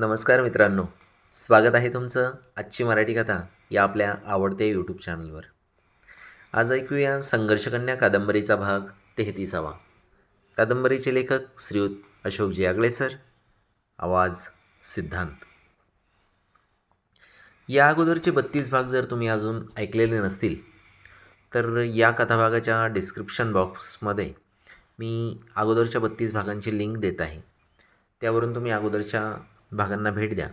नमस्कार मित्रांनो. स्वागत आहे तुमचं आजची मराठी कथा या आपल्या आवडत्या यूट्यूब चॅनलवर आज ऐकूया संघर्षकन्या कादंबरीचा भाग तेहतीसावा. कादंबरीचे लेखक श्रीयुत अशोकजी आगळे सर आवाज सिद्धांत. या अगोदरचे बत्तीस भाग जर तुम्ही अजून ऐकलेले नसतील तर या कथाभागाच्या डिस्क्रिप्शन बॉक्समध्ये मी अगोदरच्या बत्तीस भागांची लिंक देत आहे. त्यावरून तुम्ही अगोदरच्या भागांना भेट द्या.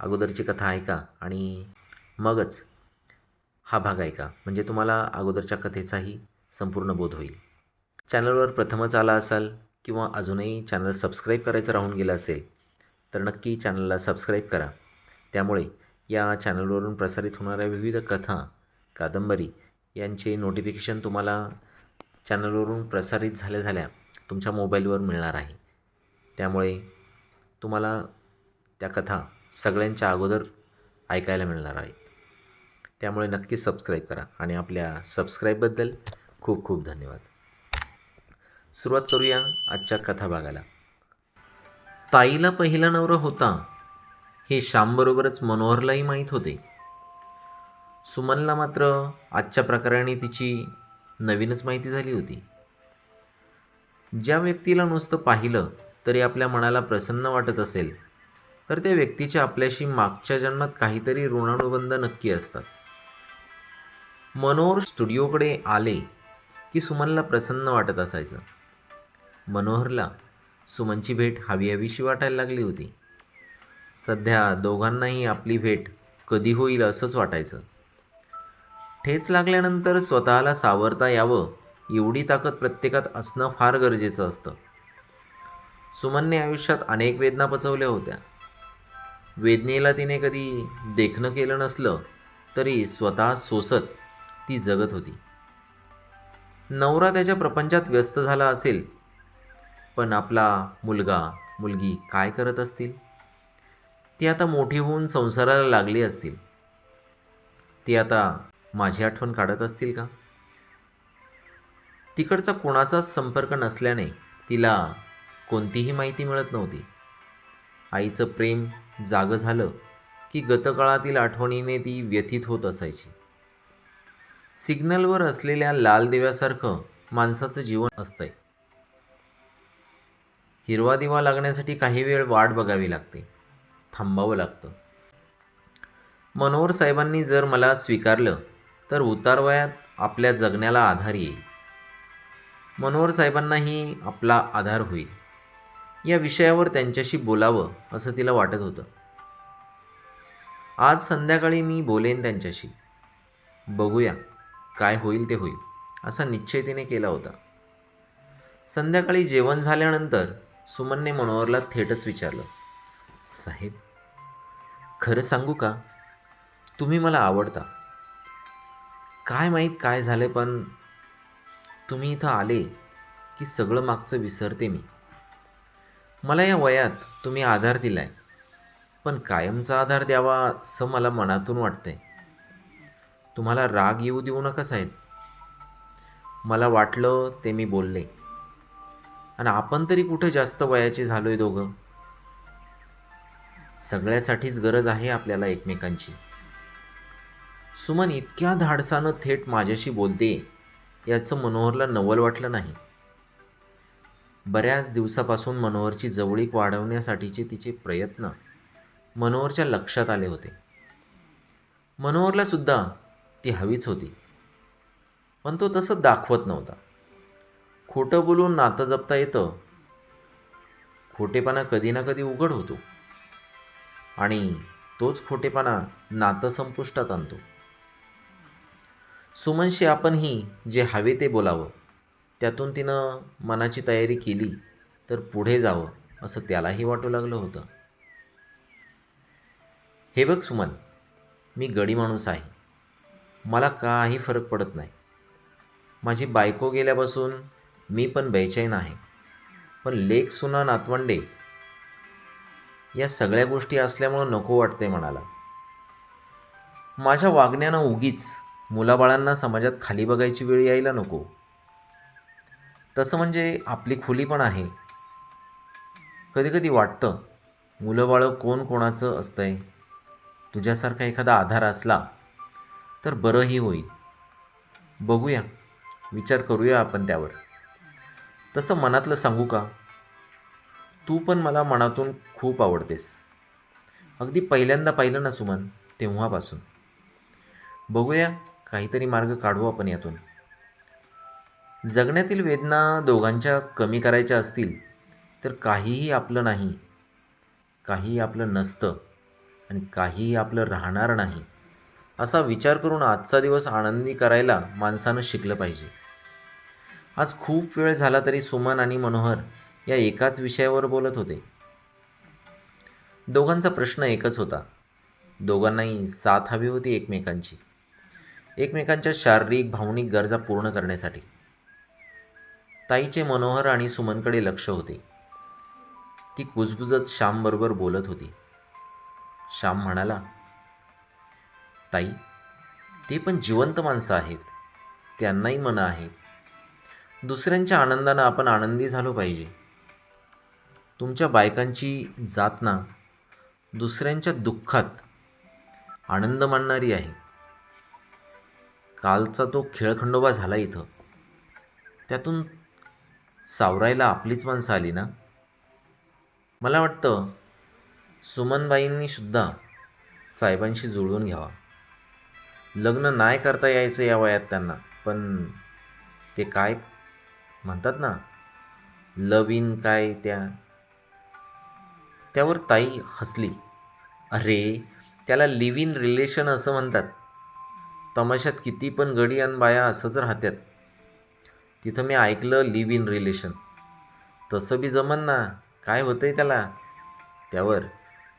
अगोदरची कथा ऐका आणि मगच हा भाग ऐका. म्हणजे तुम्हाला अगोदरच्या कथेचाही संपूर्ण बोध होईल. चॅनलवर प्रथमच आला असाल किंवा अजूनही चॅनल सबस्क्राईब करायचं राहून गेलं असेल तर नक्की चॅनलला सबस्क्राईब करा. त्यामुळे या चॅनलवरून प्रसारित होणाऱ्या विविध कथा कादंबरी यांचे नोटिफिकेशन तुम्हाला चॅनलवरून प्रसारित झाल्या झाल्या तुमच्या मोबाईलवर मिळणार आहे. त्यामुळे तुम्हाला त्या कथा सगळ्यांच्या अगोदर ऐकायला मिळणार आहेत. त्यामुळे नक्की सबस्क्राईब करा आणि आपल्या सबस्क्राईबबद्दल खूप खूप धन्यवाद. सुरुवात करूया आजच्या कथा भागाला. ताईला पहिला नवरा होता. हे श्यामबरोबरच मनोहरलाही माहीत होते. सुमनला मात्र आजच्या प्रकाराने तिची नवीनच माहिती झाली होती. ज्या व्यक्तीला नुसतं पाहिलं तरी आपल्या मनाला प्रसन्न वाटत असेल तर त्या व्यक्तीच्या आपल्याशी मागच्या जन्मात काहीतरी ऋणानुबंध नक्की असतात. मनोहर स्टुडिओकडे आले की सुमनला प्रसन्न वाटत असायचं. मनोहरला सुमनची भेट हवी हवीशी वाटायला लागली होती. सध्या दोघांनाही आपली भेट कधी होईल असंच वाटायचं. ठेच लागल्यानंतर स्वतःला सावरता यावं एवढी ताकद प्रत्येकात असणं फार गरजेचं असतं. सुमनने आयुष्यात अनेक वेदना पचवल्या होत्या. वेदनेला तिने कधी देखणं केलं नसलं तरी स्वतः सोसत ती जगत होती. नवरा त्याच्या प्रपंचात व्यस्त झाला असेल पण आपला मुलगा मुलगी काय करत असतील? ती आता मोठी होऊन संसाराला लागली असतील. ती आता माझी आठवण काढत असतील का? तिकडचा कोणाचाच संपर्क नसल्याने तिला कोणतीही माहिती मिळत नव्हती. आईचं प्रेम जागं झालं की गतकाळातील आठवणीने ती व्यथित होत असायची. सिग्नलवर असलेल्या लाल दिव्यासारखं माणसाचं जीवन असतंय. हिरवा दिवा लागण्यासाठी काही वेळ वाट बघावी लागते थांबावं लागतं. मनोहर साहेबांनी जर मला स्वीकारलं तर उतारवयात आपल्या जगण्याला आधार येईल. मनोहर साहेबांनाही आपला आधार होईल. या विषयावर त्यांच्याशी बोलावं असं तिला वाटत होतं. आज संध्याकाळी मी बोलेन त्यांच्याशी. बघूया काय होईल ते होईल असा निश्चय तिने केला होता. संध्याकाळी जेवण झाल्यानंतर सुमनने मनोहरला थेटच विचारलं साहेब खरं सांगू का? तुम्ही मला आवडता. काय माहीत काय झाले पण तुम्ही इथं आले की सगळं मागचं विसरते मी. मला या वयात तुम्ही आधार दिलाय. पण कायमचा आधार द्यावा असं मला मनातून वाटतंय. तुम्हाला राग येऊ देऊ नका साहेब. मला वाटलं ते मी बोलले. आणि आपण तरी कुठं जास्त वयाचे झालो आहे दोघं? सगळ्यासाठीच गरज आहे आपल्याला एकमेकांची. सुमन इतक्या धाडसानं थेट माझ्याशी बोलते याचं मनोहरला नवल वाटलं नाही. बऱ्याच दिवसापासून मनोहरची जवळीक वाढवण्यासाठीचे तिचे प्रयत्न मनोहरच्या लक्षात आले होते. मनोहरला सुद्धा ती हवीच होती. पण तो तसं दाखवत नव्हता. खोटं बोलून नातं जपता येतं. खोटेपणा कधी ना कधी उघड होतो. आणि तोच खोटेपणा नातं संपुष्टात आणतो. सुमनशी आपणही जे हवे ते बोलावं. त्यातून तिनं मनाची तयारी केली तर पुढे जावं असं त्यालाही वाटू लागलं होतं. हे बघ सुमन मी गडी माणूस आहे. मला काही फरक पडत नाही. माझी बायको गेल्यापासून मी पण बेचैन आहे. पण लेख सुना नातवंडे या सगळ्या गोष्टी असल्यामुळं नको वाटते म्हणाला. माझ्या वागण्यानं उगीच मुलाबाळांना समाजात खाली बघायची वेळ यायला नको. तसं म्हणजे आपली खोली पण आहे. कधीकधी वाटतं मुलं बाळं कोण कोणाचं असतं आहे तुझ्यासारखा एखादा आधार असला तर बरंही होईल. बघूया विचार करूया आपण त्यावर. तसं मनातलं सांगू का? तू पण मला मनातून खूप आवडतेस. अगदी पहिल्यांदा पाहिलं ना सुमन तेव्हापासून. बघूया काहीतरी मार्ग काढू आपण यातून. जगण्यातील वेदना दोघांच्या कमी करायच्या असतील तर काहीही आपलं नाही काहीही आपलं नसतं आणि काहीही आपलं राहणार नाही असा विचार करून आजचा दिवस आनंदी करायला माणसानं शिकलं पाहिजे. आज खूप वेळ झाला तरी सुमन आणि मनोहर या एकाच विषयावर बोलत होते. दोघांचा प्रश्न एकच होता. दोघांनाही साथ हवी होती एकमेकांची. एकमेकांच्या शारीरिक भावनिक गरजा पूर्ण करण्यासाठी. ताईचे मनोहर आणि सुमनकडे लक्ष होते. ती कुजबुजत श्यामबरोबर बोलत होती. श्याम म्हणाला ताई ते पण जिवंत माणसं आहेत. त्यांनाही मनं आहेत. दुसऱ्यांच्या आनंदानं आपण आनंदी झालो पाहिजे. तुमच्या बायकांची जात ना दुसऱ्यांच्या दुःखात आनंद मानणारी आहे. कालचा तो खेळखंडोबा झाला इथं. त्यातून सावरायला आपलीच माणसं आली ना? मला वाटतं सुमनबाईंनी सुद्धा साहेबांशी जुळवून घ्यावा. लग्न नाही करता यायचं या वयात त्यांना पण ते काय म्हणतात ना? लव इन काय त्या? त्यावर ताई हसली. अरे त्याला लिव्ह इन रिलेशन असं म्हणतात. तमाशात किती पण गडी आणि बाया असंच राहतात तिथं मी ऐकलं लिव्ह इन रिलेशन तसं बी जमन ना. काय होतंय त्याला? त्यावर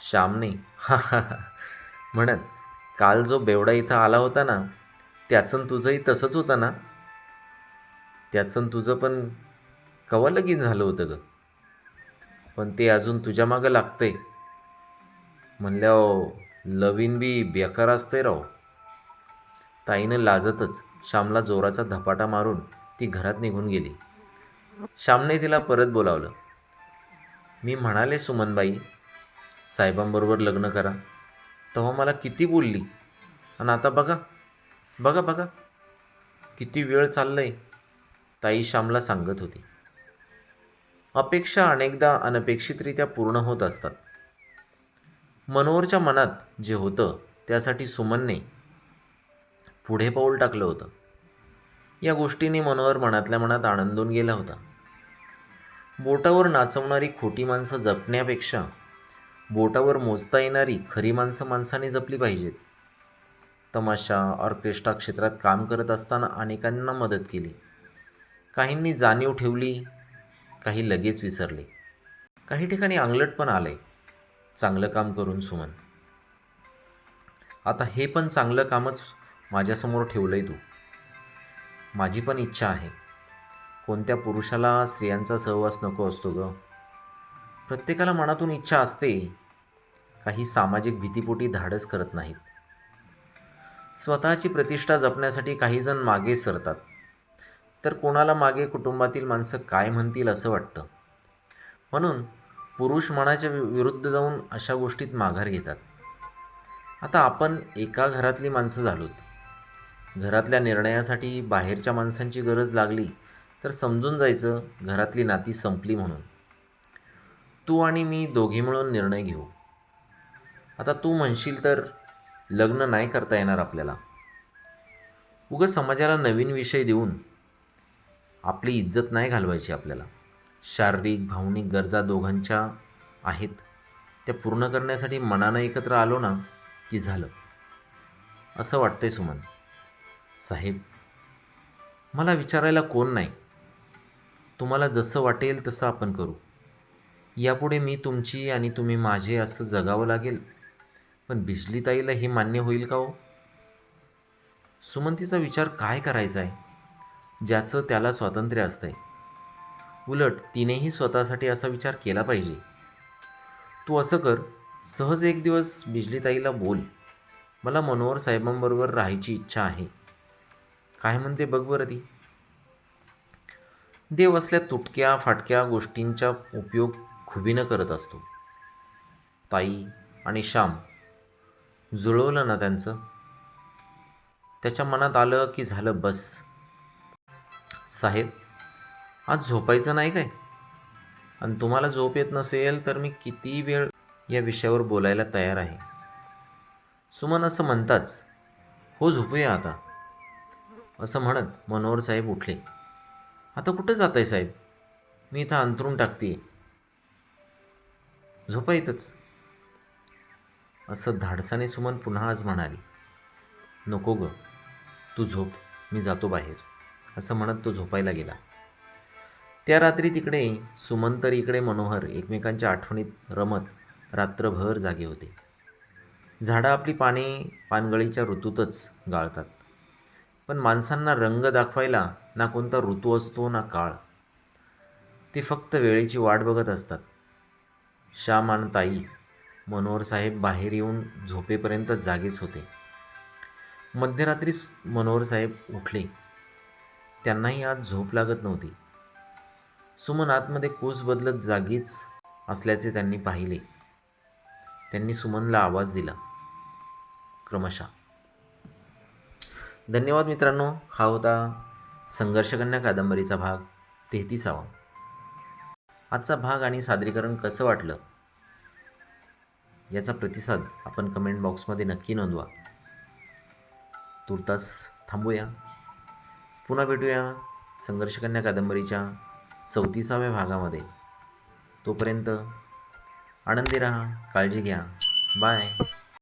श्यामने हा हा म्हणत काल जो बेवडा इथं आला होता ना त्याचं तुझंही तसंच होतं ना? त्याचं तुझं पण कवा लगीन झालं होतं ग? पण ते अजून तुझ्या मागं लागतंय. म्हणल्या लवीन बी बेकार असतंय राव. ताईनं लाजतच श्यामला जोराचा धपाटा मारून ती घरात निघून गेली. श्यामने तिला परत बोलावलं. मी म्हणाले सुमनबाई साहेबांबरोबर लग्न करा. तेव्हा मला किती बोलली. आणि आता बघा बघा बघा किती वेळ चाललंय ताई श्यामला सांगत होती. अपेक्षा अनेकदा अनपेक्षितरित्या पूर्ण होत असतात. मनोहरच्या मनात जे होतं त्यासाठी सुमनने पुढे पाऊल टाकलं होतं. या गोष्टीने मनोहर मनातल्या मनात आनंदून गेला होता. बोटावर नाचवणारी खोटी माणसं जपण्यापेक्षा बोटावर मोजता येणारी खरी माणसं माणसाने जपली पाहिजेत. तमाशा ऑर्केस्ट्रा क्षेत्रात काम करत असताना अनेकांना मदत केली. काहींनी जाणीव ठेवली काही लगेच विसरले. काही ठिकाणी अंगलट पण आले चांगलं काम करून सुमन. आता हे पण चांगलं कामच माझ्यासमोर ठेवलं आहे तू. माझी पण इच्छा आहे. कोणत्या पुरुषाला स्त्रियांचा सहवास नको असतो ग? प्रत्येकाला मनातून इच्छा असते. काही सामाजिक भीतीपोटी धाडस करत नाहीत. स्वतःची प्रतिष्ठा जपण्यासाठी काहीजण मागे सरतात. तर कोणाला मागे कुटुंबातील माणसं काय म्हणतील असं वाटतं? म्हणून पुरुष मनाच्या वि- विरुद्ध जाऊन अशा गोष्टीत माघार घेतात. आता आपण एका घरातली माणसं झालोत. घरातल्या निर्णयासाठी बाहेरच्या माणसांची गरज लागली तर समजून जायचं घरातली नाती संपली म्हणून. तू आणि मी दोघी मिळून निर्णय घेऊ. आता तू म्हणशील तर लग्न नाही करता येणार आपल्याला. उगं समाजाला नवीन विषय देऊन आपली इज्जत नाही घालवायची आपल्याला. शारीरिक भावनिक गरजा दोघांच्या आहेत. त्या पूर्ण करण्यासाठी मनानं एकत्र आलो ना की झालं? असं वाटतंय सुमन. साहेब मला विचारायला कोण नाही. तुम्हाला जसं वाटेल तसं आपण करू. यापुढे मी तुमची आणि तुम्ही माझे असं जगावं लागेल. पण बिजलीताईला हे मान्य होईल का हो? सुमंतीचा विचार काय करायचा आहे? ज्याचं त्याला स्वातंत्र्य असतंय. उलट तिनेही स्वतःसाठी असा विचार केला पाहिजे. तू असं कर सहज एक दिवस बिजलीताईला बोल. मला मनोहर साहेबांबरोबर राहायची इच्छा आहे. काय म्हणते बघ बरं ती. देव असल्या तुटक्या फाटक्या गोष्टींचा उपयोग खुबीनं करत असतो. ताई आणि श्याम जुळवलं ना त्यांचं? त्याच्या मनात आलं की झालं बस. साहेब आज झोपायचं नाही काय? आणि तुम्हाला झोप येत नसेल तर मी किती वेळ या विषयावर बोलायला तयार आहे? सुमन असं म्हणताच हो झोपूया आता. असं म्हणत मनोहर साहेब उठले. आता कुठं जात आहे साहेब? मी इथं अंतरून टाकते झोपा इथंच असं धाडसाने सुमन पुन्हा आज म्हणाली. नको ग तू झोप मी जातो बाहेर असं म्हणत तो झोपायला गेला. त्या रात्री तिकडे सुमन तर इकडे मनोहर एकमेकांच्या आठवणीत रमत रात्रभर जागे होते. झाडं आपली पाने पानगळीच्या ऋतूतच गाळतात. पण माणसांना रंग दाखवायला ना कोणता ऋतू असतो ना काळ. ते फक्त वेळेची वाट बघत असतात. श्याम आणि ताई मनोहर साहेब बाहेर येऊन झोपेपर्यंत जागेच होते. मध्यरात्रीच मनोहर साहेब उठले. त्यांनाही आज झोप लागत नव्हती. सुमन आतमध्ये कोस बदलत जागीच असल्याचे त्यांनी पाहिले. त्यांनी सुमनला आवाज दिला. क्रमशः धन्यवाद मित्रांनो हा होता संघर्षकन्या कादंबरीचा भाग तेहतीसावा. आजचा भाग आणि सादरीकरण कसं वाटलं? याचा प्रतिसाद आपण कमेंट बॉक्समध्ये नक्की नोंदवा. तुर्तास थांबूया. पुन्हा भेटूया संघर्षकन्या कादंबरीच्या चौतीसाव्या भागामध्ये. तोपर्यंत आनंदी राहा काळजी घ्या. बाय